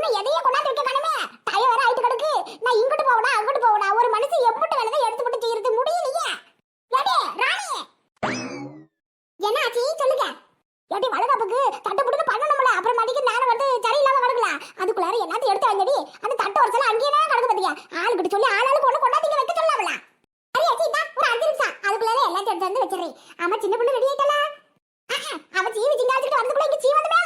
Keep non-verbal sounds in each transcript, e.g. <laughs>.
இன்னும் எதையே கொண்டாந்து வைக்க காணுமே? தலை வர ஆயிட்டு கிடக்கு. நான் இங்கிட்டு போவனா அங்கிட்டு போவனா ஒரு மனுஷன் எம்பிட்டு வேலை எடுத்து போட்டு செய்யறது முடியலையே. ஏடி ராணி! என்ன ஆச்சு சொல்லுங்க. ஏடி வளகாப்புக்கு தட்டை புட்டு பண்ணணும்ல. அப்புறம் மடிக்கு நேரம் வந்து சரியில்லாம கிடக்கலாம் அதுக்குள்ளார எல்லாத்தையும் எடுத்து வந்தடி அந்த தட்டை ஒரு சில அங்கேயே கிடக்கு பாத்தீங்க ஆளுகிட்ட சொல்லி ஆளாளுக்கு ஒண்ணு கொண்டாந்து வைக்க சொல்லாமல? சரி ஆச்சு இந்தா ஒரு அஞ்சு நிமிஷம். அதுக்குள்ளார எல்லாத்தையும் எடுத்து வந்து வச்சிடுறேன். ஆமா சின்ன பொண்ணு ரெடி ஆயிட்டாளா? அவ சீவி சிங்காச்சிட்டு வந்துக்குள்ள இங்க சீ வந்துமே.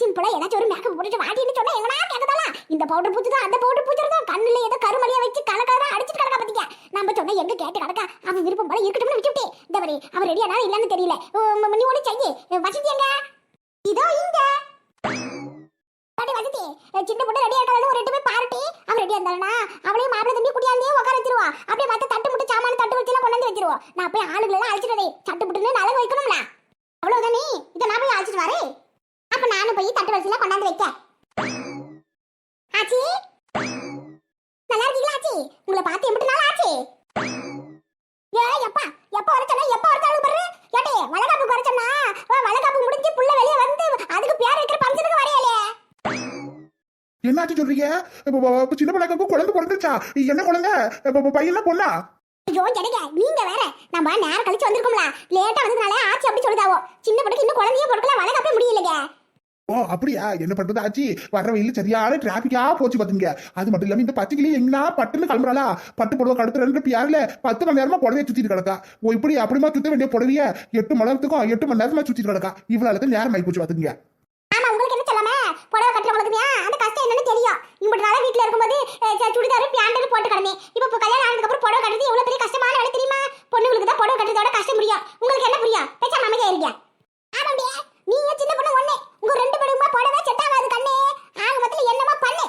சிம்பிளா ஏதாச்சும் ஒரு மேக்கப் போட்டுட்டு வாட்டின்னு சொன்னா எங்கனா கேட்கதால இந்த பவுடர் பூச்சிதான் அந்த பவுடர் பூச்சிருந்தோம் கண்ணுல ஏதோ கருமலியா வச்சு கலக்கலரா அடிச்சிட்டு கிடக்கா பாத்தீங்க நம்ம சொன்னா எங்க கேட்டு கிடக்கா? அவன் விருப்பம் போல இருக்கட்டும்னு விட்டுட்டே. தவறி அவன் ரெடியானா இல்லன்னு தெரியல. நீ ஒண்ணு செய்ய. வசதி எங்க? இதோ இங்க. வசதி சின்ன பொண்ணு ரெடியா இருக்கான்னு ஒரு ரெண்டு போய் பாருட்டி அவன் ரெடியா இருந்தானா அவளையும் மாப்பிள்ளை தம்பி குடியாந்தே உட்கார வச்சிருவா. அப்படியே மத்த தட்டு முட்டு சாமான தட்டு வச்சு எல்லாம் கொண்டாந்து வச்சிருவோம் நான் போய் ஆளுகளை எல்லாம் அழைச்சிட்டு சட்டு புட்டுன்னு நலங்கு வைக்கணும்ல. அவ்வளவுதானே? இதை நான் போய் அழைச்சிட்டு வரேன். அப்ப நானும் போய் தட்டு வரிசையில கொண்டாந்து வைக்க. ஆச்சி? நல்லா இருக்கீங்களா ஆச்சி? உங்களை பார்த்து எம்பிட்டு நாள் ஆச்சு. ஏ எப்பா? எப்ப வர சொன்னா? எப்ப வர பாரு. ஏட்டே வளகாப்பு வர சொன்னா? வளகாப்பு முடிஞ்சு புள்ள வெளிய வந்து அதுக்கு பேர் வைக்கிற ஃபங்க்ஷனுக்கு வரையலே என்னாச்சு சொல்றீங்க? சின்ன பிள்ளைக்கு குழந்தை பிறந்துச்சா என்ன குழந்தை? பையனா பொண்ணா? ஐயோ கிடைக்க நீங்க வேற. நம்ம நேரம் கழிச்சு வந்திருக்கோம்ல. லேட்டா வந்ததுனால ஆச்சி அப்படி சொல்லுதாவோ. சின்ன படக்கு இன்னும் குழந்தைய பொறுக்கல வளகாப்பே முடியலங்க ஓ அப்படியா? என்ன பண்றது ஆச்சு? வர்ற வெயில் சரியான டிராபிக்கா போச்சு பாத்துங்க. அது மட்டும் இல்லாம இந்த பச்சைக்கிளி எங்கனா பட்டுன்னு கிளம்புறாளா? பட்டு புடவை கடுத்து ரெண்டு பியாருல பத்து மணி நேரமா புடவைய சுத்திட்டு கிடக்கா. ஓ இப்படி அப்படிமா சுத்த வேண்டிய புடவைய எட்டு மணி நேரத்துக்கும் எட்டு மணி நேரமா சுத்திட்டு கிடக்கா. இவ்வளவு நேரம் ஆகி போச்சு பாத்துங்க. ஆமா உங்களுக்கு என்ன சொல்லாம? புடவை கட்டுறவங்களுக்கு தான் அந்த கஷ்டம் என்னன்னு தெரியும். இப்படி நாளா வீட்ல இருக்கும்போது அஹ், ச- சுடிதார் பேண்ட் போட்டு கிடந்தேன். இப்ப கல்யாணம் ஆனதுக்கு அப்புறம் புடவை கட்டுறது எவ்வளவு பெரிய கஷ்டமான வேலை தெரியுமா? பொண்ணுங்களுக்கு தான் புடவை கட்டுறதோட கஷ்டம் புரியும். உங்களுக்கு என்ன புரியும்? பேசாம அமைதியா இருங்க. நீங்க சின்ன பொண்ணு ஒண்ணு. உங்க ரெண்டு பேருக்குமா புடவை செட் ஆகாது கண்ணே. ஆக மொத்தத்துல என்னமா பண்ணு.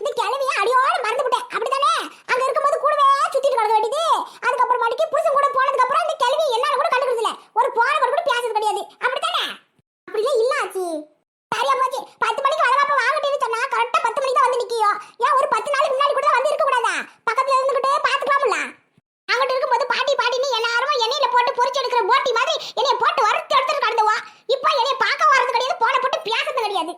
இந்த கிழவிய அடியோட மறந்து விட்டேன் அப்படிதானே அங்க இருக்கும்போது கூடவே சுத்திட்டு கிடக்க வேண்டியது அதுக்கப்புறம் மடிக்கு புருஷன் கூட போனதுக்கு அப்புறம் இந்த கிழவி என்னன்னு கூட கண்டுக்கிறதுல ஒரு போன கூட கூட பேசுறது கிடையாது அப்படித்தானே அப்படியே இல்ல ஆச்சி சரியா போச்சு பத்து மணிக்கு வளகாப்ப வாங்கிட்டு சொன்னா கரெக்டா பத்து மணிக்கு தான் வந்து நிக்கியோ ஏன் ஒரு பத்து நாளைக்கு முன்னாடி கூட வந்து இருக்க கூடாதா பக்கத்துல இருந்துகிட்டே பாத்துக்கலாம்ல அங்கிட்டு இருக்கும்போது பாட்டி பாட்டின்னு எல்லாரும் எண்ணெயில போட்டு பொரிச்சு எடுக்கிற போட்டி மாதிரி என்னைய போட்டு வறுத்து எடுத்துட்டு கடந்துவா இப்போ என்னைய பார்க்க வர்றது கிடையாது போன போட்டு பேசுறது கிடையாது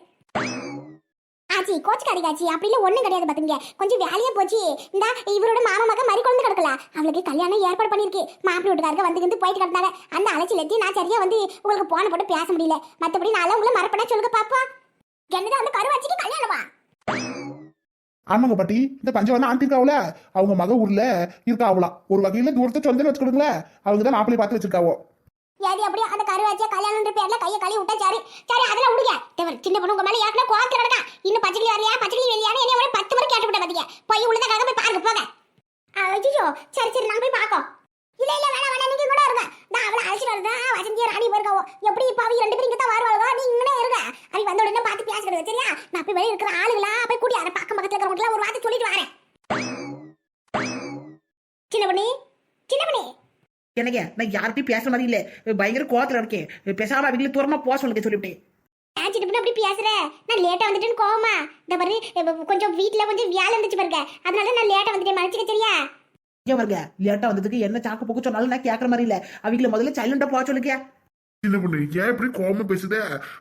ஆச்சி கோச்சுக்காதீங்க ஆச்சி. அப்படி இல்ல கிடையாது பார்த்துங்க கொஞ்சம் வேலையே போச்சு. இந்த இவரோட மாமா மகன் மறி குழந்தை கிடக்கல? அவளுக்கு கல்யாணம் ஏற்பாடு பண்ணியிருக்கு. மாப்பிள்ளை வீட்டுக்காரங்க வந்து வந்து போயிட்டு கிடந்தாங்க. அந்த அலைச்சலத்தையும் நான் சரியா வந்து உங்களுக்கு போன போட்டு பேச முடியல. மத்தபடி நான் உங்களை மறப்படா சொல்லுங்க பாப்பா. என்னதான் அந்த கருவாச்சிக்கு கல்யாணமா? ஆமாங்க பாட்டி. இந்த பஞ்சவரம் ஆண்டி இருக்காவுல. அவங்க மக ஊர்ல இருக்காவலாம் ஒரு வகையில தூரத்தை சொந்தன்னு வச்சுக்கிடுங்களேன் அவங்க தான் மாப்பிள்ளை பார்த்து வச்சிருக்காவோ. ஏது அப்படியே அந்த கருவாச்சியா கல்யாணம்ன்ற பேர்ல கையை கழுவி விட்டா சரி. சரி அதெல்லாம் விடுங்க தேவர் சின்ன பொண்ணு உங்க மேல ஏற்கனவே கோவத்துல கிடக்கா. இன்னும் பச்சைக்கிளி வரலையா பச்சைக்கிளி வரலையான்னு என்ன ஒரு பத்து முறை கேட்டு விட்ட பாத்தீங்க போய் உள்ளத கதை போய் பாருங்க போங்க. ஐயோ சரி சரி நாங்க போய் பார்க்கோம் இல்ல இல்ல வேணா வேணா நீங்க கூட இருங்க. நான் அவளை அழைச்சிட்டு வரதான் வசந்தியா ராணி போயிருக்காவோ? எப்படி இப்ப அவங்க ரெண்டு பேரும் இங்க தான் வருவாங்க நீ இங்கே இருங்க. அவங்க வந்த உடனே பார்த்து பேசுறது சரியா? நான் போய் வெளியே இருக்கிற ஆளுங்களா போய் கூட்டி அரை பக்கம் பக்கத்துல இருக்கிறவங்க ஒரு வார்த்தை சொல்லிட்டு வரேன். சின்ன பண்ணி எனக்கு நான் யார்கிட்டயும் பேசுற மாதிரி இல்ல. பயங்கர கோவத்துல இருக்கேன். பேசாம அவங்கள தூரமா போக சொல்லுங்க சொல்லிவிட்டேன் பொண்ணு அப்படி பேசுற? நான் லேட்டா வந்துட்டேன்னு கோவமா? இந்த பாரு கொஞ்சம் வீட்ல கொஞ்சம் வேலை இருந்துச்சு பாருங்க. அதனால நான் லேட்டா வந்துட்டேன். மன்னிச்சுக்க சரியா? ஏன் வருங்க லேட்டா வந்ததுக்கு என்ன சாக்கு போக்கு சொன்னாலும் நான் கேட்கற மாதிரி இல்ல. அவங்கள முதல்ல சைலண்டா போக சொல்லுங்க. சின்ன பொண்ணு? ஏன் இப்படி கோவமா பேசுத?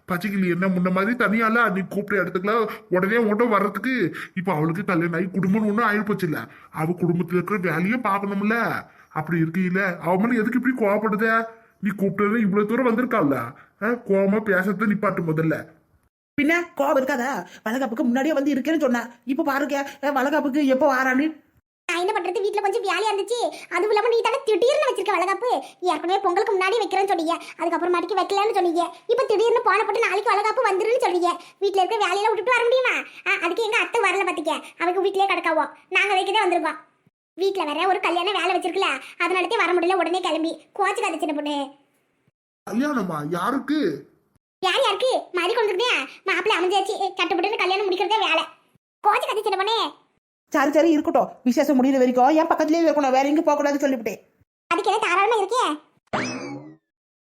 பச்சைக்கிளி என்ன முன்ன மாதிரி தனியால நீ கூப்பிட்ட இடத்துக்குலாம் உடனே உடனே வர்றதுக்கு இப்ப அவளுக்கு கல்யாணம் ஆகி குடும்பம் ஒன்றும் ஆயிப்போச்சு இல்ல அவ குடும்பத்துல இருக்கிற வேலையும் பார்க்கணும்ல. அப்படி இருக்கையில அவ மேல எதுக்கு இப்படி கோவப்படுத? நீ கூப்பிட்டது இவ்வளவு தூரம் வந்திருக்காள்ல அஹ், கோவமா பேசுறத நிப்பாட்டு முதல்ல. பின்ன கோவம் இருக்காதா? வளகாப்புக்கு முன்னாடியே வந்து இருக்கேன்னு சொன்னேன் இப்ப பாருங்க வளகாப்புக்கு எப்போ வாரான்னு நான் என்ன பண்றது? வீட்ல கொஞ்சம் வேலையா இருந்துச்சு. அதுவும் இல்லாம நீ தானே திடீர்னு வச்சிருக்க வளகாப்பு. ஏற்கனவே பொங்கலுக்கு முன்னாடி வைக்கிறேன்னு சொன்னீங்க. அதுக்கப்புறம் மாட்டிக்கு வைக்கலன்னு சொன்னீங்க. இப்ப திடீர்னு போன போட்டு நாளைக்கு வளகாப்பு வந்துருன்னு சொல்றீங்க வீட்ல இருக்க வேலையெல்லாம் விட்டுட்டு வர முடியுமா? அதுக்கு எங்க அத்தை வரல பாத்திக்க. அவங்க வீட்லயே கிடக்காவோ. நாங்க வைக்கதே வந்திருக்கோம் வீட்ல வேற ஒரு கல்யாண வேலை வச்சிருக்கல அதனாலதே வர முடியல. உடனே கிளம்பி. கோச்சுக்காத சின்ன பொண்ணு. கல்யாணமா? யாருக்கு? யார் யாருக்கு? மாறி கொண்டுருக்கே மாப்பிள்ளை அமைஞ்சாச்சு. சட்டுப்பட்டுன்னு கல்யாணம் முடிக்கிறதே வேலை. கோச்சுக்காத சின்ன பொண்ணு. சரி சரி இருக்கட்டும். விசேஷம் முடியிற வரைக்கும் என் பக்கத்துலயே இருக்கணும். வேற எங்கேயும் போக கூடாதுன்னு சொல்லிவிட்டேன் அதுக்கு ஏதோ தாராளமா இருக்கே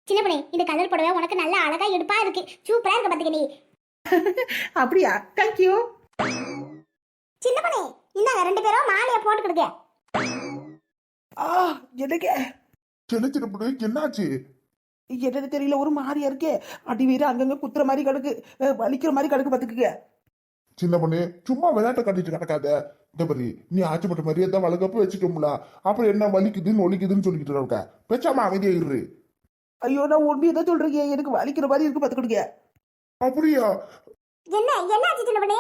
சின்ன பொண்ணு இந்த கலர் புடவை உனக்கு நல்ல அழகா எடுப்பா இருக்கு. சூப்பரா இருக்கு பாத்துக்க நீ. <laughs> அப்படியா? தேங்க்யூ சின்ன பொண்ணு இந்தாங்க ரெண்டு பேரும் மாலையை போட்டுக்கிடுங்க ஆ எனக்கு சின்ன சின்ன பொண்ணு என்னாச்சு? என்னன்னு தெரியல ஒரு மாதிரியா இருக்கே. அடி வீர அங்கங்க குத்துற மாதிரி கிடக்கு. வலிக்கிற மாதிரி கிடக்கு பாத்துக்குங்க. சின்ன பொண்ணு சும்மா விளையாட்ட கட்டிட்டு கிடக்காத இந்த பரி நீ ஆச்சப்பட்ட மாதிரியே தான் வளர்க்கப்ப வச்சுட்டோம்ல. அப்புறம் என்ன வலிக்குதுன்னு ஒலிக்குதுன்னு சொல்லிக்கிட்டு இருக்க. பேசாம அமைதியா இரு. ஐயோ நான் உண்மையை தான் சொல்றீங்க எனக்கு வலிக்கிற மாதிரி இருக்கு பாத்துக்கிடுங்க அப்படியா? என்ன என்ன ஆச்சு சின்ன பண்ணே?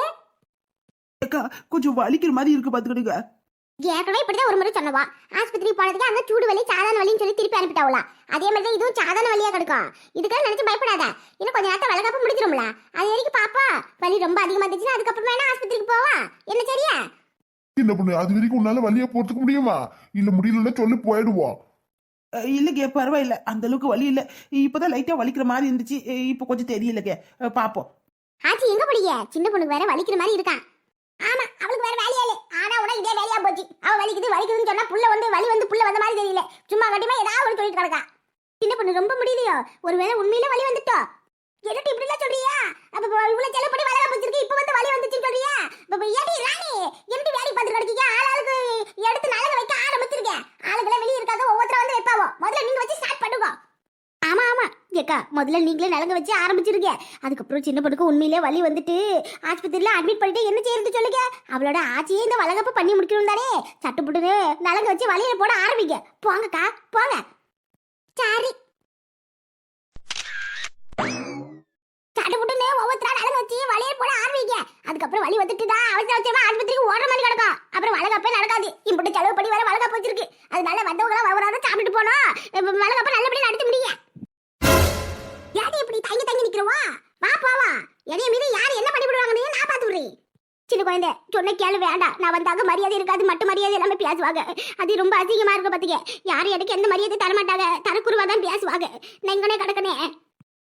அக்கா கொஞ்சம் வலிக்கிற மாதிரி இருக்கு பாத்துக்கிடுங்க ஏற்கனவே இப்படிதான் ஒரு முறை சொன்னவா. ஆஸ்பத்திரி போனதுக்கு அந்த சூடு வலி சாதாரண வலின்னு சொல்லி திருப்பி அனுப்பிட்டாவளா. அதே மாதிரி தான் இதுவும் சாதாரண வலியா கிடக்கும். இதுக்காக நினைச்சு பயப்படாத. இன்னும் கொஞ்ச நேரத்தை வளகாப்பு முடிச்சிரும்ல அது வரைக்கும் பாப்பா வலி ரொம்ப அதிகமா இருந்துச்சுன்னா அதுக்கப்புறமா வேணா ஆஸ்பத்திரிக்கு போவா? என்ன சரியா? சின்ன பொண்ணு அது வரைக்கும் உன்னால வழியா போறதுக்கு முடியுமா? இல்ல முடியலன்னா சொல்லி போயிடுவோம் அஹ் இல்லைங்க பரவாயில்ல. அந்த அளவுக்கு வலி இல்ல. இப்பதான் லைட்டா வலிக்கிற மாதிரி இருந்துச்சு. இப்போ கொஞ்சம் தெரியலங்க. அஹ் பாப்போம். ஆச்சி எங்க படிக்க? சின்ன பொண்ணுக்கு வேற வலிக்கிற மாதிரி இருக்கான் ஆமா அவளுக்கு வேற வேலையா ஆனா இதே வேலையா போச்சு? அவ வலிக்குது வலிக்குதுன்னு சொன்னா புள்ள வந்து வலி வந்து புள்ள வந்த மாதிரி தெரியல. சும்மா கட்டிமா ஏதாவது ஒரு சொல்லிட்டு கிடக்கா. சின்ன பொண்ணு ரொம்ப முடியலையோ? ஒருவேளை உண்மையில வலி வந்துட்டோ? என்னட்டு இப்படி எல்லாம் சொல்றியா? அப்ப இவ்வளவு செலவு பண்ணி வளர போச்சிருக்கு இப்ப வந்து வலி வந்துச்சுன்னு சொல்றியா? இப்ப ஏடி ராணி என்னடி வேலை பார்த்து கிடக்கீங்க? ஆள் ஆளுக்கு எடுத்து நலங்க வைக்க ஆரம்பிச்சிருக்கேன் ஆளுகளை வெளிய இருக்காங்க ஒவ்வொருத்தர வந்து வைப்பாவோ? முதல்ல நீங்க வச்சு ஸ்டார்ட் பண்ணுங்க. ஆமா ஆமா. ஏக்கா முதல்ல நீங்களே நலங்க வச்சு ஆரம்பிச்சிருங்க. அதுக்கப்புறம் சின்ன பொண்ணுக்கு உண்மையிலே வலி வந்துட்டு ஆஸ்பத்திரியில் அட்மிட் பண்ணிட்டு என்ன செய்யறது சொல்லுங்க. அவளோட ஆச்சியே இந்த வளகப்பு பண்ணி முடிக்கணும் தானே. சட்டுப்புட்டுன்னு நலங்க வச்சு வலியில போட ஆரம்பிங்க. போங்கக்கா போங்க. சரி. சட்டுப்புட்டுன்னு ஒவ்வொருத்தரா நலங்க வச்சு வலியில போட ஆரம்பிங்க. அதுக்கப்புறம் வலி வந்துட்டு தான் அவசர அவசரமா ஆஸ்பத்திரிக்கு ஓடுற மாதிரி கிடக்கும். அப்புறம் வளகப்பே நடக்காது. இப்படி செலவு பண்ணி வர வளகப்பு வச்சிருக்கு. அதனால வந்தவங்க எல்லாம் வராத சாப்பிட்டுட்டு போனோம் வளகப்ப நல்லபடியாக நடத்த முடியுங்க யாரு இப்படி தங்கி தங்கி நிக்கிறவா? வா போவா. எதையும் மீது யார் என்ன பண்ணி விடுவாங்கன்னு நான் பார்த்து விடுறேன். சின்ன குழந்தை சொன்ன கேளு வேண்டாம். நான் வந்தாக மரியாதை இருக்காது மட்டும் மரியாதை எல்லாமே பேசுவாங்க. அது ரொம்ப அதிகமா இருக்க பாத்தீங்க. யாரும் எனக்கு எந்த மரியாதை தரமாட்டாங்க? தரக்குருவா தான் பேசுவாங்க. நான் எங்கனே கிடக்கனே.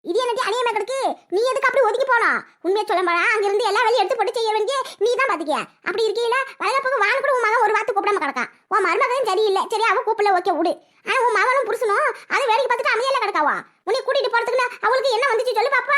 இது எனக்கு அநியமா கிடக்கு. நீ எதுக்கு அப்படி ஒதுக்கி போனா? உண்மையை சொல்ல போனா அங்க இருந்து எல்லா வேலையும் எடுத்து போட்டு செய்ய வேண்டிய நீ தான் பாத்துக்கிய அப்படி இருக்கீங்களா வளர்ப்புக்கு வாங்க கூட உன் மகன் ஒரு வார்த்தை கூப்பிடாம கிடக்கான். உன் மருமகன் சரியில்லை. சரி அவன் கூப்பிடல ஓகே விடு. ஆனா உன் மகனும் புருஷனும் அதை வேலைக்கு பார்த்துட்டு அமைதியில கிடக்காவா? உன்னை கூட்டிட்டு போறதுக்கு அவளுக்கு என்ன வந்துச்சு சொல்லு பாப்பா.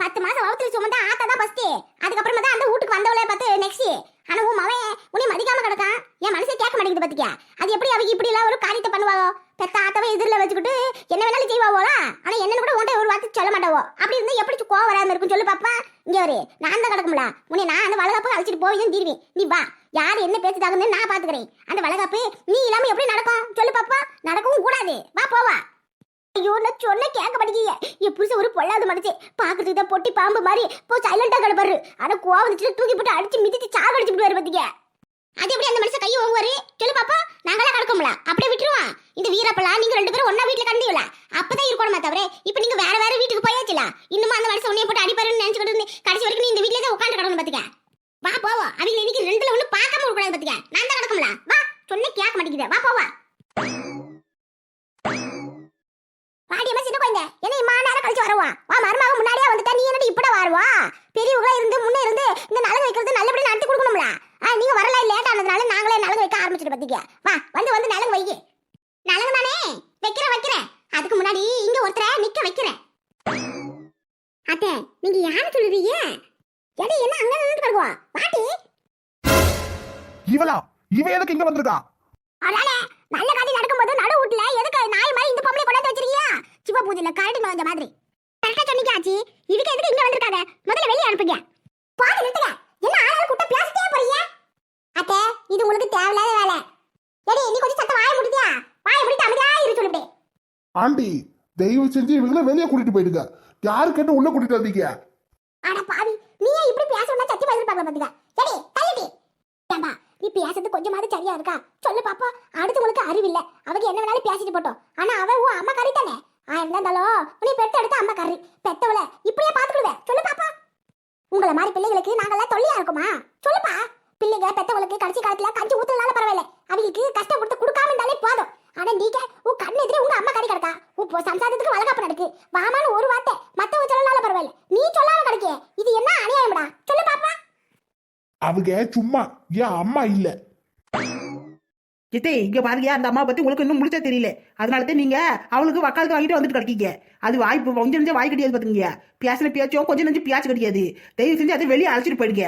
பத்து மாசம் வளர்த்து சுமந்தா ஆத்தா தான் ஃபர்ஸ்ட் அதுக்கப்புறமா தான் அந்த வீட்டுக்கு வந்தவளே பார்த்து நெக்ஸ்ட் ஆனா உன் மவன் உன்னை மதிக்காம கிடக்கான். என் மனசே கேட்க மாட்டேங்குது பாத்தியா? அது எப்படி அவங்க இப்படி எல்லாம் ஒரு காரியத்தை பண்ணுவாளோ பெத்த ஆத்தவை எதிரில் வச்சுக்கிட்டு என்ன வேணாலும் செய்வாவோலா ஆனா என்னன்னு கூட உன்ட்ட ஒரு வார்த்தை சொல்ல மாட்டாவோ? அப்படி இருந்தா எப்படி கோவம் வராம இருக்கும்? சொல்லு பாப்பா. இங்க ஒரு நான் தான் கிடக்கும்ல. உன்னை நான் அந்த வளகாப்பு அழைச்சிட்டு போய் தீருவேன் நீ வா. யார் என்ன பேசுதாங்கன்னு நான் பாத்துக்கிறேன். அந்த வளகாப்பு நீ இல்லாம எப்படி நடக்கும் சொல்லு பாப்பா நடக்கவும் கூடாது வா போவா ஐயோ நான் சொன்ன கேட்க மாட்டேங்க என் புருஷன் ஒரு பொல்லாத மனுச்சு பாக்குறதுக்கு தான் பொட்டி பாம்பு மாதிரி போ சைலண்டா கிடப்பாரு. ஆனா கோவம் வந்துச்சு தூக்கி போட்டு அடிச்சு மிதிச்சு சாக அடிச்சு விடுவாரு பாத்தீங்க. அது எப்படி அந்த மனுஷன் கையை ஓங்குவாரு? சொல்லு பாப்பா நாங்களா கிடக்கும்ல. அப்படியே விட்டுருவான் இந்த வீரப்பெல்லாம் நீங்க ரெண்டு பேரும் ஒன்னா வீட்டுல கண்டீங்களா? அப்பதான் இருக்கணுமா தவிர இப்ப நீங்க வேற வேற வீட்டுக்கு போயாச்சுல. இன்னும் அந்த மனுஷன் உன்னைய போட்டு அடிப்பாருன்னு நினைச்சுக்கிட்டு இருந்து கடைசி வரைக்கும் நீ இந்த வீட்லயே தான் உட்காந்து கிடக்கணும் பாத்துக்க வா போவோம் அவங்க இன்னைக்கு ரெண்டுல ஒண்ணு பார்க்காம இருக்கக்கூடாது பாத்துக்க நான் தான் கிடக்கும்ல. வா சொன்ன கேட்க மாட்டேங்குது. வா போவா. பாடியம்மா சின்ன குழந்தை. என்ன இம்மா நேரம் கழிச்சு வரவா வா மருமக முன்னாடியே வந்துட்டா நீ என்னடி இப்பட வருவா பெரியவங்களா இருந்து முன்னே இருந்து இந்த நலங்கு வைக்கிறது நல்லபடியா நடத்தி கொடுக்கணும்ல. நீங்க வரல லேட் ஆனதுனால நாங்களே நலங்கு வைக்க ஆரம்பிச்சிட்டு பாத்தீங்க. வா வந்து வந்து நலங்கு வைங்க நலங்கு தானே? வைக்கிறேன் வைக்கிறேன். அதுக்கு முன்னாடி இங்க ஒருத்தரை நிக்க வைக்கிறேன். அத்தை நீங்க யாரு சொல்லுறீங்க? எடி என்ன அங்க நின்று கிடக்குவா? பாட்டி இவளா? இவ எதுக்கு இங்க வந்திருக்கா? அதானே நல்ல காரியம் நடக்கும்போது நடு வீட்டுல எதுக்கு நாய் மாதிரி இந்த பொம்பளை கொண்டாந்து வச்சிருக்கீங்க சிவ பூஜையில கரடி நுழைஞ்ச மாதிரி. சொன்னீங்க ஆச்சி? இதுக்கு எதுக்கு இங்க வந்திருக்காங்க முதல்ல வெளியே அனுப்புங்க. பாதி நிறுத்துங்க. என்ன ஆளால கூட்ட பேசிட்டே போறீங்க? அத்தை இது உங்களுக்கு தேவையில்லாத வேலை. எடி நீ கொஞ்சம் சத்தம் வாய முடியா வாய முடிட்டு அமைதியா இரு சொல்லிவிடு ஆண்டி தயவு செஞ்சு இவங்கள வெளியே கூட்டிட்டு போயிடுங்க. யாரு கேட்டு உள்ள கூட்டிட்டு வந்தீங்க? அட பாவி நீ ஏன் இப்படி பேசணும்னா சத்தியமா எதிர்பார்க்கல பாத்துக்க எடி தள்ளிடி. ஏண்டா நீ பேசுறது கொஞ்சமாவது சரியா இருக்கா? சொல்லு பாப்பா அடுத்தவங்களுக்கு அறிவு இல்ல. அவங்க என்ன வேணாலும் பேசிட்டு போட்டோம். ஆனா அவ உன் அம்மா கறி தானே ஆ இருந்தாலும் உன்னை பெத்த எடுத்த அம்மா கறி. பெத்தவள இப்படியே பாத்துக்கிடுவ சொல்லு பாப்பா. உங்களை மாதிரி பிள்ளைகளுக்கு நாங்கெல்லாம் தொல்லையா இருக்குமா? சொல்லுப்பா. பிள்ளைங்க பெத்தவளுக்கு கடைசி காலத்துல கஞ்சி ஊத்துறதுனால பரவாயில்ல. அவங்களுக்கு கஷ்டம் கொடுத்து கொடுக்காம இருந்தாலே போதும். ஆனா நீங்க உன் கண்ணு எதிரே உங்க அம்மா கறி கிடக்கா? உன் சம்சாரத்துக்கு வளகாப்பு நடக்கு. வாமான்னு ஒரு வார்த்தை மத்தவங்க சொல்லனால பரவாயில்ல. நீ சொல்லாம கிடைக்கே இது என்ன அநியாயம்டா? சொல்லு பாப்பா. அவங்க சும்மா என் அம்மா இல்லை. கிட்டே இங்க பாருங்க அந்த அம்மா பத்தி உங்களுக்கு இன்னும் முடிச்சா தெரியல. அதனால தான் நீங்க அவளுக்கு வக்காலத்து வாங்கிட்டு வந்துட்டு கிடைக்கீங்க. அது வாய் கொஞ்சம் நெஞ்சம் வாய் கிடையாது பாத்துங்க பேசின பேச்சும் கொஞ்சம் நெஞ்சு பேச்சு கிடையாது தயவு செஞ்சு அதை வெளியே அழைச்சிட்டு போயிடுங்க.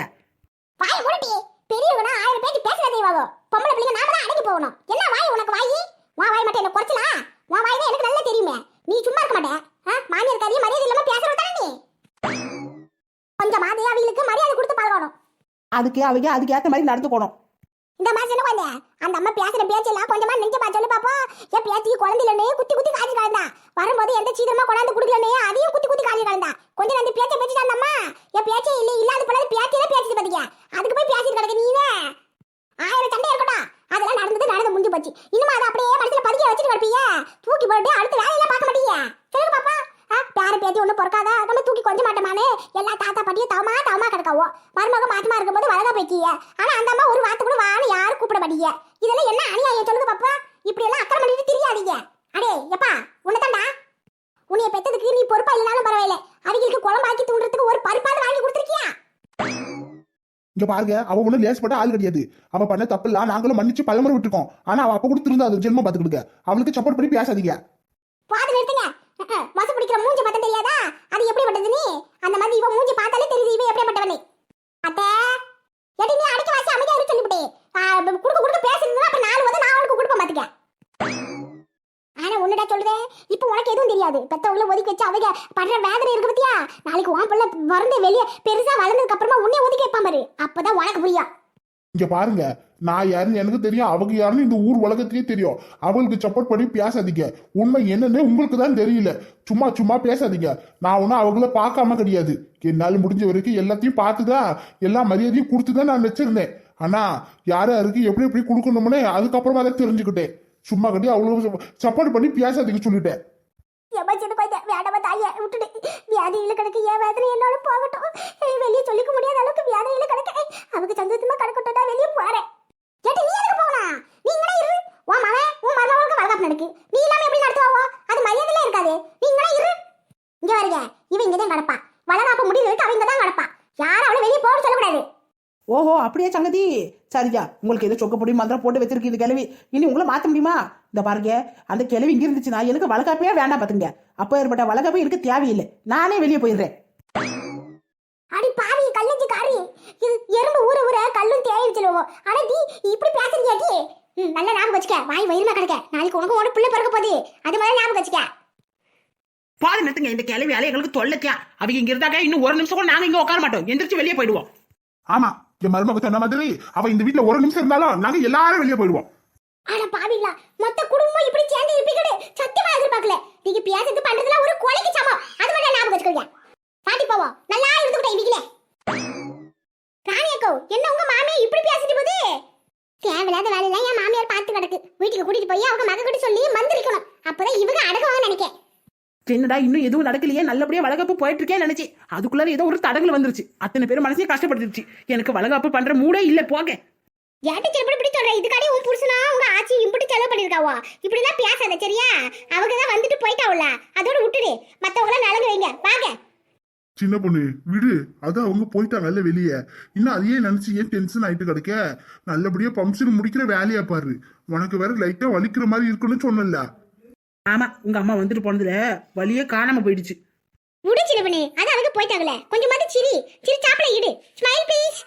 வாய் மூடட்டி பெரியவனா ஆயிரம் பேச்சு பேசுற தெய்வாவோ பொம்பளை பிள்ளைங்க நாம தான் அடங்கி போகணும். என்ன வாய் உனக்கு வாய்? உன் வாய் மட்டும் என்ன குறைச்சலா? உன் வாய் தான் எனக்கு நல்லா தெரியுமே. நீ சும்மா இருக்க மாட்டே? மாமியார் காரியம் மரியாதை இல்லாம பேசுறவ தானே நீ? கொஞ்சம் மாதிரி அவங்களுக்கு மரியாதை கொடுத்து பழகணும். அதுக்கு அவங்க அதுக்கு ஏத்த மாதிரி நடந்துக்கணும் இந்த மாதிரி என்ன குழந்தை அந்த அம்மா பேசுற பேச்செல்லாம் கொஞ்சமா நெஞ்ச பா சொல்லு பாப்போம். என் பேத்திக்கு குழந்தைலனே குத்தி குத்தி காய்ச்சி கலந்தா வரும்போது எந்த சீக்கிரமா கொண்டாந்து குடுக்கலனே அதையும் குத்தி குத்தி காய்ச்சி கலந்தா கொஞ்சம் அந்த பேச்சை பேச்சு அந்த அம்மா. என் பேச்சே இல்லை இல்லாத போல பேச்சே பேசிட்டு பாத்தீங்க அதுக்கு போய் பேசிட்டு கிடக்க நீனே ஆயிரம் சண்டை இருக்கட்டும் அதெல்லாம் நடந்தது நடந்து முடிஞ்சு போச்சு இன்னும் அதை அப்படியே மனசுல பதிக்க வச்சுட்டு கிடப்பீங்க தூக்கி போட்டு அடுத்த வேலையெல்லாம் பார்க்க மாட்டீங்க சொல்லுங்க பாப்பா ஆ, பேர பேத்தி ஒன்றும் பொறுக்காதா நம்ம தூக்கி கொஞ்சம் மாட்டோமானே எல்லா தாத்தா பாட்டியும் தவமா தவமா கிடக்காவோ மருமக மாற்றமா இருக்கும்போது வளகா போய்க்கிய ஆனா அந்த அம்மா ஒரு வார்த்தை கூட வான்னு யாரும் கூப்பிட மாட்டீங்க இதெல்லாம் என்ன அநியாயம்? சொல்லுங்க பாப்பா. இப்படி எல்லாம் அக்கறை பண்ணிட்டு தெரியாதீங்க. அடே எப்பா உன்னதாண்டா உன்னைய பெத்ததுக்கு நீ பொறுப்பா இல்லைனாலும் பரவாயில்ல. அவங்களுக்கு குழம்பாக்கி தூண்டுறதுக்கு ஒரு பருப்பாவது வாங்கி கொடுத்துருக்கியா? இங்க பாருங்க அவ ஒண்ணு லேசப்பட்ட ஆள் கிடையாது. அவ பண்ண தப்பு இல்ல நாங்களும் மன்னிச்சு பலமுறை விட்டுருக்கோம். ஆனா அவ அப்ப கொடுத்துருந்தா அது ஜென்மம் பாத்துக்கிடுங்க. அவளுக்கு சப்போர்ட் பண்ணி பேசாதீங்க. பாத்து நிறுத்துங்க. மசு பிடிக்கிற மூஞ்சி பார்த்தா தெரியாதா? அது எப்படிப்பட்டது நீ? அந்த மாதிரி இவன் மூஞ்சி பார்த்தாலே தெரியுது இவன் எப்படிப்பட்டவனே அத்தை எடி நீ அடிக்க வாசி அமைதியா இரு சொல்லிவிட்டே குடுக்க குடுக்க பேசுறதுன்னா அப்ப நாலு வந்து நான் உனக்கு கொடுப்பேன் பாத்துக்க ஆனா ஒண்ணுடா சொல்றேன் இப்போ முடியாது எதுவும் தெரியாது. பெத்தவங்கள ஒதுக்கி வச்சு அவங்க படுற வேதனை இருக்கு பத்தியா? நாளைக்கு உன் பிள்ளை வறந்து வெளியே பெருசா வளர்ந்ததுக்கு அப்புறமா உன்னே ஒதுக்கி வைப்பான் பாரு. அப்பதான் உனக்கு புரியும். இங்க பாருங்க. நான் யாருன்னு எனக்கு தெரியும். அவங்க யாருன்னு இந்த ஊர் உலகத்துக்கே தெரியும். அவளுக்கு சப்போர்ட் பண்ணி பேசாதீங்க. உண்மை என்னன்னு உங்களுக்கு தான் தெரியல. சும்மா சும்மா பேசாதீங்க. நான் ஒன்றும் அவங்கள பார்க்காம கிடையாது. என்னால் முடிஞ்ச வரைக்கும் எல்லாத்தையும் பார்த்துதான் எல்லா மரியாதையும் கொடுத்துதான் நான் வச்சிருந்தேன். ஆனா யார் யாருக்கு எப்படி எப்படி கொடுக்கணும்னு அதுக்கப்புறமா தான் தெரிஞ்சுக்கிட்டேன். சும்மா கட்டி அவ்வளோ சப்போர்ட் பண்ணி பேசாதீங்க சொல்லிட்டேன். ஏமா சின்ன பையன் வேண்டாம தாய விட்டுடு. வியாதியில கிடக்கு. ஏன் வேதனை என்னோட போகட்டும். வெளியே சொல்லிக்க முடியாத அளவுக்கு வியாதியில கிடக்க. ஏய், அவங்க சந்தோஷமா கிடக்கட்டும் நான் வெளியே போறேன். கேட்டு நீ எதுக்கு போகலாம் நீ இங்கே இரு. உன் மகன் உன் மருமகளுக்கு வளகாப்பு நடக்கு. நீ இல்லாம எப்படி நடத்துவாவோ அது மரியாதையில இருக்காது. நீ இங்கே இரு. இங்க வருங்க இவன் இங்கே தான் கிடப்பா. வளகாப்பு முடிவு வரைக்கும் அவங்க தான் கிடப்பா யாரும் அவளை வெளியே போக சொல்லக்கூடாது ஓஹோ அப்படியே சங்கதி. சரிஜா உங்களுக்கு ஏதோ சொக்கப்பொடி மந்திரம் போட்டு வச்சிருக்கு இது கிளவி இனி உங்களை மாத்த முடியுமா? இந்த பாருங்க அந்த கிளவி இங்க இருந்துச்சுன்னா எனக்கு வளகாப்பே வேண்டாம் பாத்துங்க. அப்போ ஏற்பட்ட வளகாப்பே எனக்கு தேவையில்லை. நானே வெளியே போயிடுறேன். அடி பாவி கல்லஞ்சி காரி. இது எறும்பு ஊற ஊற கல்லும் தேயும் சொல்லுவோம் ஆனா நீ இப்படி பேசுறியாட்டி ம், நல்ல ஞாபகம் வச்சுக்க. வாய் வயிறுமா கிடக்க நாளைக்கு உனக்கு உனக்கு பிள்ளை பிறக்க போகுது. அது மாதிரி ஞாபகம் வச்சுக்க. பாதி நிறுத்துங்க இந்த கிளவி வேலை எங்களுக்கு தொல்லைக்கா அவங்க இங்க இருந்தாக்க இன்னும் ஒரு நிமிஷம் கூட நாங்க இங்க உட்கார மாட்டோம். எந்திரிச்சு வெளியே போயிடுவோம். ஆமா. என் மருமக சொன்ன மாதிரி அவ இந்த வீட்ல ஒரு நிமிஷம் இருந்தாலும் நாங்க எல்லாரும் வெளியே போயிடுவோம். ஆனா பாவிங்களா மொத்த குடும்பம் இப்படி சேர்ந்து இருப்பீங்கன்னு சத்தியமா எதிர்பார்க்கல. நீங்க பேசுறது பண்றதுல ஒரு கொலைக்கு சமம். அது மட்டும் ஞாபகம் வச்சுக்கோங்க. பாட்டி போவோம் நல்லா இருந்துகிட்டே இவங்களே ராணி அக்கோ என்ன உங்க மாமியார் இப்படி பேசிட்டு போது தேவையில்லாத வேலையெல்லாம் என் மாமியார் பார்த்து கிடக்கு. வீட்டுக்கு கூட்டிட்டு போய் அவங்க மக கிட்ட சொல்லி மந்திரிக்கணும். அப்பதான் என்னடா இன்னும் எதுவும் நடக்கலையே? நல்லபடியா வளகாப்பு போயிட்டு இருக்கேன்னு நினைச்சு. அதுக்குள்ள ஏதோ ஒரு தடங்கள் வந்துருச்சு. அத்தனை பேர் மனசையும் கஷ்டப்படுத்துச்சு எனக்கு வளகாப்பு பண்ற மூடே இல்ல போங்க. ஏட்டு செலவு இப்படி சொல்ற? இதுக்காடி உன் புருஷனா உங்க ஆச்சி இப்படி செலவு பண்ணிருக்காவோ? இப்படி எல்லாம் பேசாத சரியா? அவங்க தான் வந்துட்டு போயிட்டாவுல. அதோட விட்டுடு. மத்தவங்க நலங்கு வைங்க. வாங்க. சின்ன பொண்ணு விடு. அது அவங்க போயிட்டாங்கல்ல வெளியே. இன்னும் அதையே நினைச்சு ஏன் டென்ஷன் ஆயிட்டு கிடைக்க? நல்லபடியா பம்ப்ஷன் முடிக்கிற வேலையா பாரு. உனக்கு வேற லைட்டா வலிக்கிற மாதிரி இருக்குன்னு சொன்னல ஆமா உங்க அம்மா வந்துட்டு போனதுல வழியே காணாம போயிடுச்சு. முடிச்சு சிலவனே அது அவங்க போயிட்டாங்களே. கொஞ்சமாவது சிரி. சிரி சாப்பிட இடு ஸ்மைல் ப்ளீஸ்